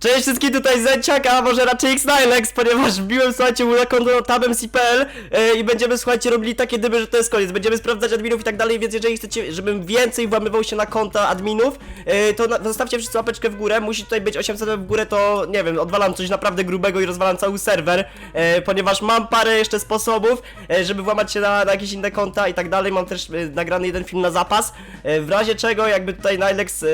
Cześć wszystkim, tutaj Zęciak, a może raczej X-Nilex, ponieważ wbiłem, słuchajcie, mu na konto tabem.pl e, i będziemy, słuchajcie, robili takie dyby, że to jest koniec. Będziemy sprawdzać adminów i tak dalej, więc jeżeli chcecie, żebym więcej włamywał się na konta adminów, e, to na, zostawcie wszyscy łapeczkę w górę. Musi tutaj być 800 w górę, to nie wiem, odwalam coś naprawdę grubego i rozwalam cały serwer, e, ponieważ mam parę jeszcze sposobów, e, żeby włamać się na, na jakieś inne konta i tak dalej. Mam też e, nagrany jeden film na zapas, e, w razie czego jakby tutaj Nilex e,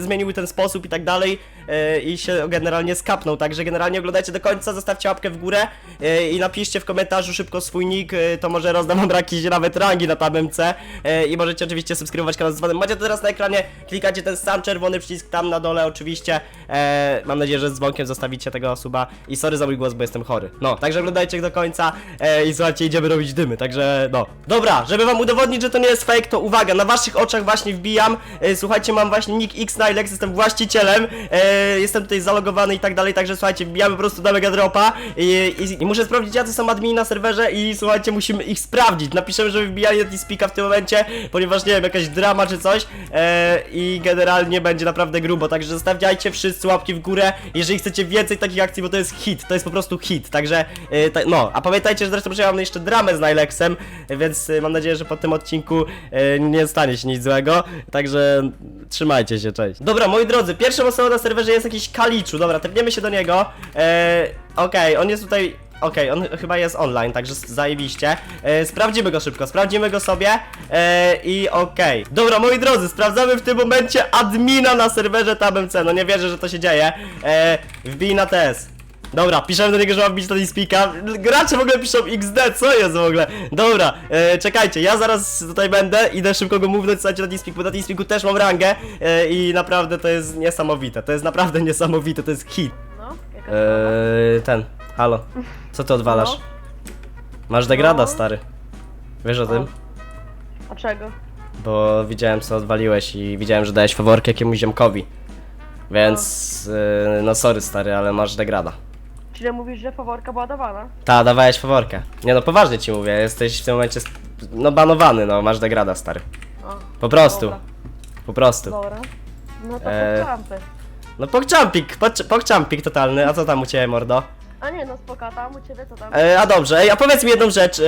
zmienił ten sposób i tak dalej e, i się generalnie skapnął, także generalnie oglądajcie do końca, zostawcie łapkę w górę e, i napiszcie w komentarzu szybko swój nick, e, to może rozdam wam jakieś nawet rangi na tabemce. E, i możecie oczywiście subskrybować kanał z. Macie to teraz na ekranie, klikacie ten sam czerwony przycisk tam na dole oczywiście, mam nadzieję, że z dzwonkiem zostawicie tego suba. I sorry za mój głos, bo jestem chory. No, także oglądajcie do końca i słuchajcie, idziemy robić dymy, także no. Dobra, żeby wam udowodnić, że to nie jest fake, to uwaga, na waszych oczach właśnie wbijam, słuchajcie, mam właśnie nick xnilex, jestem właścicielem, jestem tutaj zalogowany i tak dalej, także słuchajcie, wbijamy po prostu do Mega Dropa i, i, i muszę sprawdzić, jacy są admini na serwerze i słuchajcie, musimy ich sprawdzić. Napiszemy, żeby wbijali na Teamspeaka w tym momencie, ponieważ nie wiem, jakaś drama czy coś e, i generalnie będzie naprawdę grubo, także zostawiajcie wszyscy łapki w górę, jeżeli chcecie więcej takich akcji, bo to jest hit, to jest po prostu hit, także e, ta, no, a pamiętajcie, że zresztą że mam jeszcze dramę z Nilexem, więc e, mam nadzieję, że po tym odcinku e, nie stanie się nic złego, także trzymajcie się, cześć. Dobra, moi drodzy, pierwszą osobą na serwerze jest jakiś Kaliczu, dobra, tepniemy się do niego, e, okej, on jest tutaj Okej, on chyba jest online, także zajebiście. E, sprawdzimy go szybko, sprawdzimy go sobie e, i okej. Dobra, moi drodzy, sprawdzamy w tym momencie admina na serwerze TabMC. No nie wierzę, że to się dzieje. E, wbij na TS. Dobra, piszemy do niego, że ma wbić do Teamspeaka. Gracze w ogóle piszą XD, co jest w ogóle? Dobra, e, czekajcie, ja zaraz tutaj będę, idę szybko go mównąć, słuchajcie, na Teamspeak, bo na Teamspeaku też mam rangę e, i naprawdę to jest niesamowite, to jest naprawdę niesamowite, to jest hit. No, jaka sprawa? Eee, ten, halo. Co ty odwalasz? No. Masz degrada, No. stary. Wiesz o tym? A czego? Bo widziałem co odwaliłeś i widziałem, że dałeś faworkę jakiemuś ziomkowi. Więc, yy, no sorry stary, ale masz degrada. Czyli mówisz, że faworka była dawana? Ta, dawałeś faworkę. Nie no, poważnie ci mówię, jesteś w tym momencie, no banowany, no, masz degrada, stary. O, Po prostu, Dobra, po prostu. dobra. No to Eee. eee. No pokczampik, pokczampik totalny, a co tam u ciebie, mordo? A nie, no spoko, tam u ciebie co tam? E, a dobrze, ej, a powiedz mi jedną rzecz. E,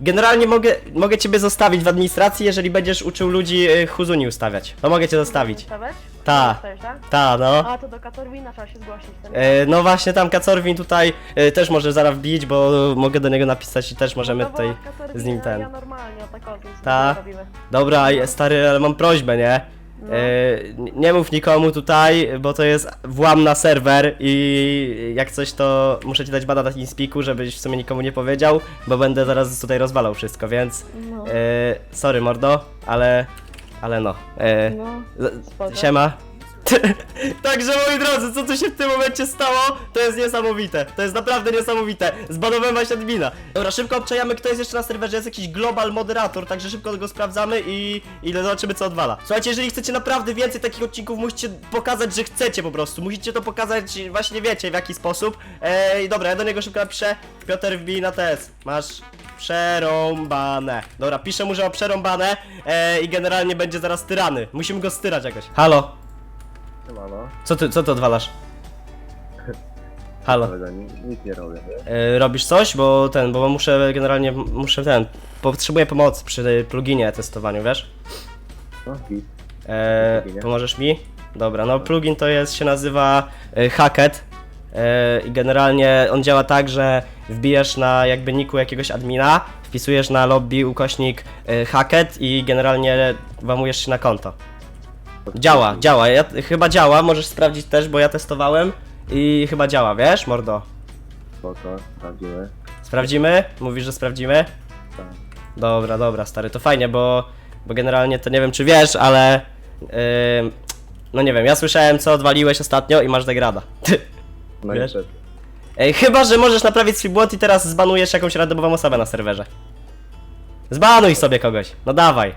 generalnie mogę, mogę ciebie zostawić w administracji, jeżeli będziesz uczył ludzi e, Huzuni ustawiać. To mogę cię zostawić. Stawiać? Ta. Tak? Ta, no. A, to do Katorwina trzeba się zgłosić. Ten. E, no właśnie tam Kacorwin tutaj e, też może zaraz wbić, bo mogę do niego napisać i też możemy no, tutaj Katorwina z nim ten. Ja normalnie, o tak Ta. Dobra, stary, ale mam prośbę, nie? E, nie mów nikomu tutaj, bo to jest włam na serwer i jak coś to muszę ci dać bada na TeamSpeaku, żebyś w sumie nikomu nie powiedział, bo będę zaraz tutaj rozwalał wszystko, więc No. e, sorry mordo, ale ale no. E, No, spoko. siema. Także moi drodzy, co tu się w tym momencie stało, to jest niesamowite. To jest naprawdę niesamowite. Zbanowałem właśnie admina. Dobra, szybko obczajamy, kto jest jeszcze na serwerze. Jest jakiś global moderator, także szybko go sprawdzamy i, i zobaczymy, co odwala. Słuchajcie, jeżeli chcecie naprawdę więcej takich odcinków, musicie pokazać, że chcecie po prostu. Musicie to pokazać, właśnie wiecie w jaki sposób. Ej, dobra, ja do niego szybko napiszę. Piotr wbij na TS. Masz przerąbane. Dobra, piszę mu, że ma przerąbane e, i generalnie będzie zaraz tyrany. Musimy go styrać jakoś. Halo, Siemano, co ty, co ty odwalasz? Halo, ni- nic nie robię. e, robisz coś? Bo ten, bo muszę generalnie, muszę ten, potrzebuję pomocy przy pluginie testowaniu, wiesz? No git. E, Pluginie? pomożesz mi? Dobra, no plugin to jest, się nazywa e, Hacket e, i generalnie on działa tak, że wbijesz na jakby niku jakiegoś admina, wpisujesz na lobby ukośnik e, Hacket i generalnie włamujesz się na konto. Działa, działa, ja, chyba działa, możesz sprawdzić też, bo ja testowałem i chyba działa, wiesz, mordo? Spoko, sprawdzimy. Sprawdzimy? Mówisz, że sprawdzimy? Tak. Dobra, dobra, stary, to fajnie, bo, bo generalnie to nie wiem, czy wiesz, ale. Yy, no nie wiem, ja słyszałem, co odwaliłeś ostatnio i masz degrada. No Wiesz? Ej, chyba, że możesz naprawić swój błąd i teraz zbanujesz jakąś randomową osobę na serwerze. Zbanuj sobie kogoś, no dawaj.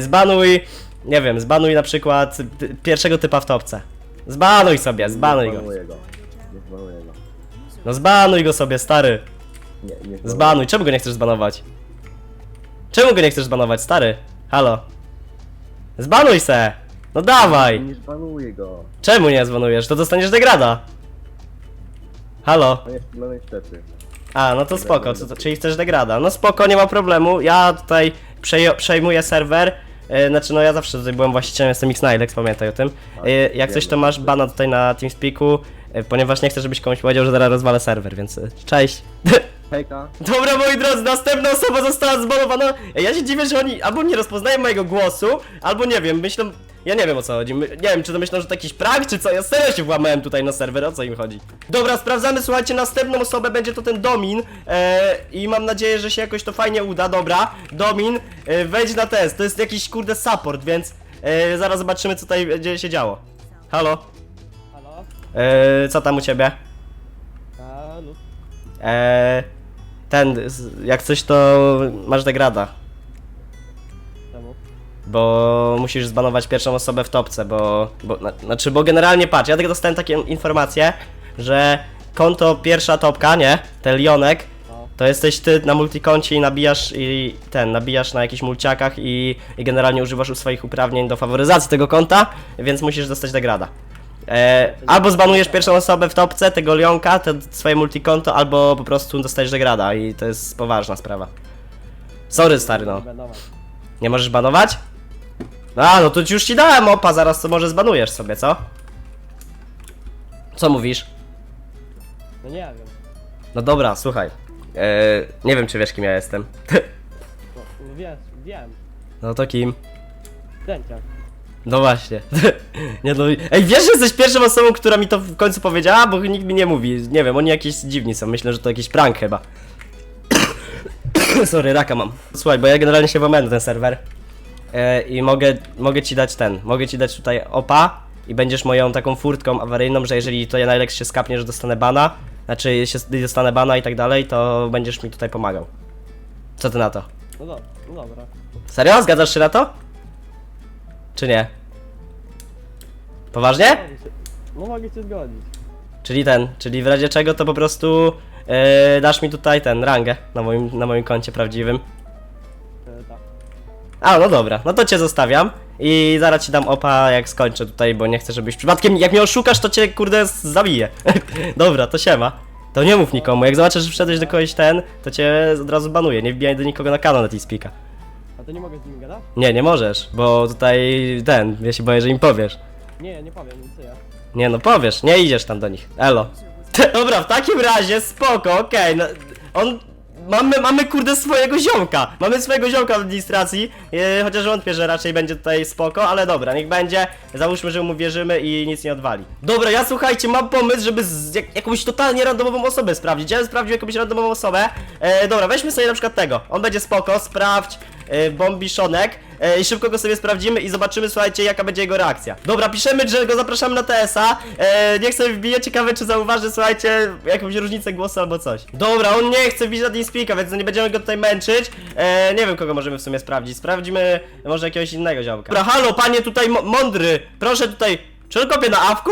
zbanuj, nie wiem, zbanuj na przykład ty- pierwszego typa w topce. Zbanuj sobie, zbanuj go. zbanuję go. Nie zbanuję go. No zbanuj go sobie, stary. Nie, nie zbanuję. Zbanuj, czemu go nie chcesz zbanować? Czemu go nie chcesz zbanować, stary? Halo? Zbanuj se! No dawaj! Nie zbanuję go. Czemu nie dzwonujesz? To dostaniesz degrada. Halo? No, jest, no niestety. A, no to spoko, co, to, czyli chcesz degrada. No spoko, nie ma problemu. Ja tutaj przejo- przejmuję serwer. E, znaczy, no ja zawsze tutaj byłem właścicielem, jestem Xnilex, pamiętaj o tym. E, jak coś, to masz bana tutaj na TeamSpeaku, e, ponieważ nie chcę, żebyś komuś powiedział, że zaraz rozwalę serwer, więc cześć. Hejka. Dobra, moi drodzy, następna osoba została zbanowana. Ja się dziwię, że oni albo nie rozpoznają mojego głosu, albo nie wiem, myślą... Ja nie wiem o co chodzi. My, nie wiem, czy to myślą, że to jakiś prank, czy co. Ja serio się włamałem tutaj na serwer, o co im chodzi. Dobra, sprawdzamy, słuchajcie, następną osobę będzie to ten Domin. E, I mam nadzieję, że się jakoś to fajnie uda. Dobra, Domin, e, wejdź na test. To jest jakiś kurde support, więc e, zaraz zobaczymy, co tutaj będzie się działo. Halo? Halo? E, co tam u ciebie? Halo? E, ten, jak coś to masz degrada. Bo musisz zbanować pierwszą osobę w topce, bo, bo na, znaczy, bo generalnie patrz, ja tylko dostałem takie informacje, że konto pierwsza topka, nie? Ten Lionek, No. to jesteś ty na multikoncie i nabijasz i ten, nabijasz na jakichś mulciakach i, i generalnie używasz u swoich uprawnień do faworyzacji tego konta, więc musisz dostać degrada. E, albo zbanujesz pierwszą osobę w topce, tego Lionka, to swoje multikonto, albo po prostu dostajesz degrada i to jest poważna sprawa. Sorry stary no. Nie możesz banować? A, no to już ci dałem opa, zaraz to może zbanujesz sobie, co? Co mówisz? No nie wiem. No dobra, słuchaj. Eee, nie wiem, czy wiesz, kim ja jestem. No, no wiesz, wiem. No to kim? Dęciak. No właśnie. nie no. Ej, wiesz, że jesteś pierwszą osobą, która mi to w końcu powiedziała? Bo nikt mi nie mówi. Nie wiem, oni jakieś dziwni są. Myślę, że to jakiś prank chyba. Sorry, raka mam. Słuchaj, bo ja generalnie się włamałem na ten serwer. E, I mogę, mogę ci dać ten. Mogę ci dać tutaj opa. I będziesz moją taką furtką awaryjną, że jeżeli to ja na Alex się skapnie, że dostanę bana, znaczy się dostanę bana i tak dalej, to będziesz mi tutaj pomagał. Co ty na to? No, do, no dobra. Serio? Zgadzasz się na to? Czy nie? Poważnie? No mogę się zgodzić. Czyli ten, czyli w razie czego to po prostu yy, dasz mi tutaj ten, rangę na moim, na moim koncie prawdziwym. A, no dobra, no to cię zostawiam i zaraz ci dam opa jak skończę tutaj, bo nie chcę żebyś przypadkiem, jak mnie oszukasz to cię kurde zabiję. dobra, to siema. To nie mów nikomu, jak zobaczysz, że wszedłeś do kogoś ten, to cię od razu banuję, nie wbijaj do nikogo na kanał na Teamspeaka. A to nie mogę z nimi gadać? Nie, nie możesz, bo tutaj ten, ja się boję, że im powiesz. Nie, nie powiem, nic ja. Nie no, powiesz, nie idziesz tam do nich. Elo. Dobra, w takim razie spoko, okej, no, on... Mamy, mamy kurde swojego ziomka, mamy swojego ziomka w administracji, e, chociaż wątpię, że raczej będzie tutaj spoko, ale dobra, niech będzie, załóżmy, że mu wierzymy i nic nie odwali. Dobra, ja słuchajcie, mam pomysł, żeby z, jak, jakąś totalnie randomową osobę sprawdzić, ja bym sprawdził jakąś randomową osobę, e, dobra, weźmy sobie na przykład tego, on będzie spoko, sprawdź, e, bombiszonek, e, i szybko go sobie sprawdzimy i zobaczymy, słuchajcie, jaka będzie jego reakcja. Dobra, piszemy, że go zapraszamy na TSA. E, niech sobie wbije, ciekawe czy zauważy, słuchajcie, jakąś różnicę głosu albo coś. Dobra, on nie chce wbić na TeamSpeaka, więc nie będziemy go tutaj męczyć. E, nie wiem, kogo możemy w sumie sprawdzić. Sprawdzimy może jakiegoś innego ziomka. Dobra, halo, panie tutaj mądry, proszę tutaj... Czy on kopie na awku?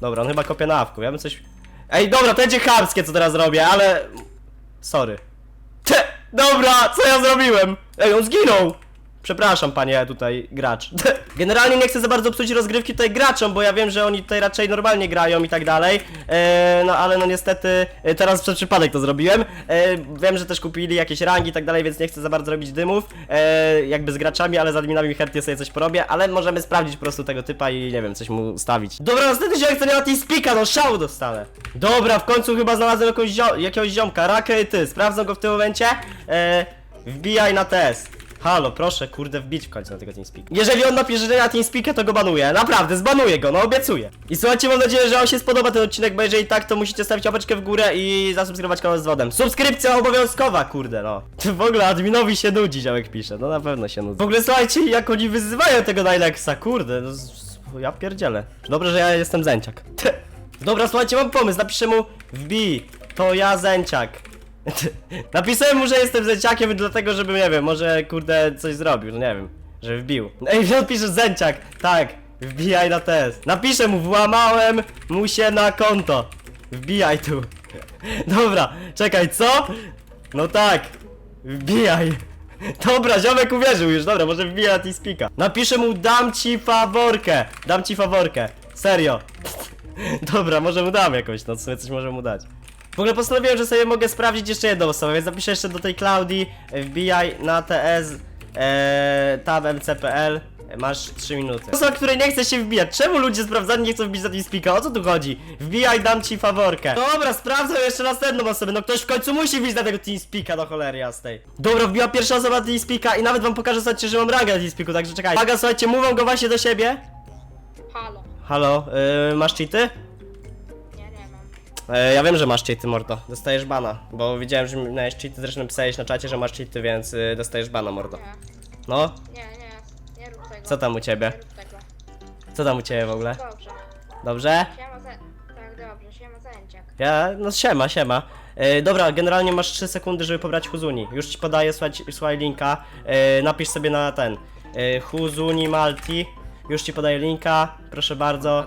Dobra, on chyba kopie na awku, ja bym coś... Ej, dobra, to będzie chamskie, co teraz robię, ale... Sorry. Dobra, co ja zrobiłem? Ej, on zginął! Przepraszam, panie tutaj gracz. Generalnie nie chcę za bardzo psuć rozgrywki tutaj graczom, bo ja wiem, że oni tutaj raczej normalnie grają i tak dalej. E, no ale no niestety e, teraz przez przypadek to zrobiłem. E, wiem, że też kupili jakieś rangi i tak dalej, więc nie chcę za bardzo robić dymów. E, jakby z graczami, ale z adminami chętnie sobie coś porobię, ale możemy sprawdzić po prostu tego typa i nie wiem, coś mu ustawić. Dobra, następny ziomek to nie ma tej spika, no szału dostanę. Dobra, w końcu chyba znalazłem jakąś zio jakiegoś ziomka, Rakę i ty. Sprawdzam go w tym momencie. E, wbijaj na test. Halo, proszę, kurde, wbić w końcu na tego TeamSpeak. Jeżeli on napisze, że na TeamSpeakę, to go banuję. Naprawdę, zbanuję go, no obiecuję. I słuchajcie, mam nadzieję, że wam się spodoba ten odcinek, bo jeżeli tak, to musicie stawić łapeczkę w górę i zasubskrybować kanał z wodem. Subskrypcja obowiązkowa, kurde, no. W ogóle adminowi się nudzi, ziomek pisze, no na pewno się nudzi. W ogóle słuchajcie, jak oni wyzywają tego Nilexa, kurde, no ja pierdzielę. Dobrze, że ja jestem zęciak. Dobra, słuchajcie, mam pomysł, napiszę mu wbij, to ja zęciak. Napisałem mu, że jestem zęciakiem dlatego, żeby, nie wiem, może kurde coś zrobił, no nie wiem, że wbił. Ej, on pisze zęciak, tak, wbijaj na test. Napiszę mu, włamałem mu się na konto. Wbijaj tu. Dobra, czekaj, co? No tak, wbijaj. Dobra, ziomek uwierzył już, dobra, może wbija na Teamspeaka. Napiszę mu, dam ci faworkę. Dam ci faworkę. Serio. Dobra, może mu dam jakąś, no w sumie coś może mu dać. W ogóle postanowiłem, że sobie mogę sprawdzić jeszcze jedną osobę, więc zapiszę jeszcze do tej Klaudii, wbijaj na TS, e, tab mc.pl, masz 3 minuty. Osoba, której nie chce się wbijać, czemu ludzie sprawdzani nie chcą wbić za Teamspeaka, o co tu chodzi? Wbijaj, dam ci faworkę. Dobra, sprawdzę jeszcze następną osobę, no ktoś w końcu musi wbić na tego Teamspeaka do cholery jasnej. Dobra, wbiła pierwsza osoba Teamspeaka i nawet wam pokażę, słuchajcie, że mam rangę na Teamspeaku, także czekaj. Uwaga, słuchajcie, mówią go właśnie do siebie. Halo. Halo, yy, masz cheaty? E, ja wiem, że masz cheaty, mordo. Dostajesz bana, bo widziałem, że miałeś cheaty, zresztą napisałeś na czacie, że masz cheaty, więc y, dostajesz bana, mordo. Nie, No, nie, nie, nie rób tego. co tam u ciebie? Nie rób tego. Co tam u ciebie w ogóle? Dobrze. Dobrze? Siema za... Tak, dobrze, siema zajęciak. Ja, no siema, siema. E, dobra, generalnie masz 3 sekundy, żeby pobrać Huzuni. Już ci podaję, słuchaj, słuchaj linka. E, napisz sobie na ten. E, Huzuni Malti. Już ci podaję linka, proszę bardzo.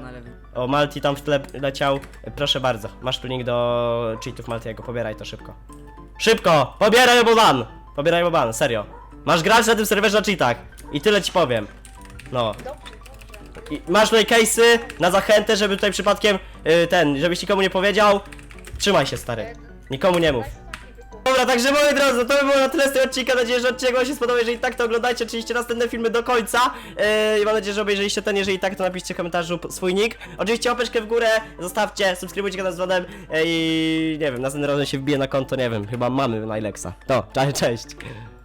O, Malti tam w tle leciał. Proszę bardzo, masz tu link do cheatów Maltiego, pobieraj to szybko. Szybko! Pobieraj oboban! Pobieraj oboban, serio. Masz grać na tym serwerze na cheatach. I tyle ci powiem. No. I masz tutaj case'y na zachętę, żeby tutaj przypadkiem y, ten, żebyś nikomu nie powiedział. Trzymaj się stary. Nikomu nie mów. Dobra, także moi drodzy, to by było na tyle z tego odcinka. Mam nadzieję, że odcinek wam się spodobał. Jeżeli tak, to oglądajcie oczywiście następne filmy do końca. Yy, I mam nadzieję, że obejrzeliście ten. Jeżeli tak, to napiszcie w komentarzu swój nick. Oczywiście łapeczkę w górę, zostawcie, subskrybujcie kanał z dzwonem. Yy, I nie wiem, następnym razem się wbije na konto, nie wiem, chyba mamy Najlexa. To, cześć, cześć.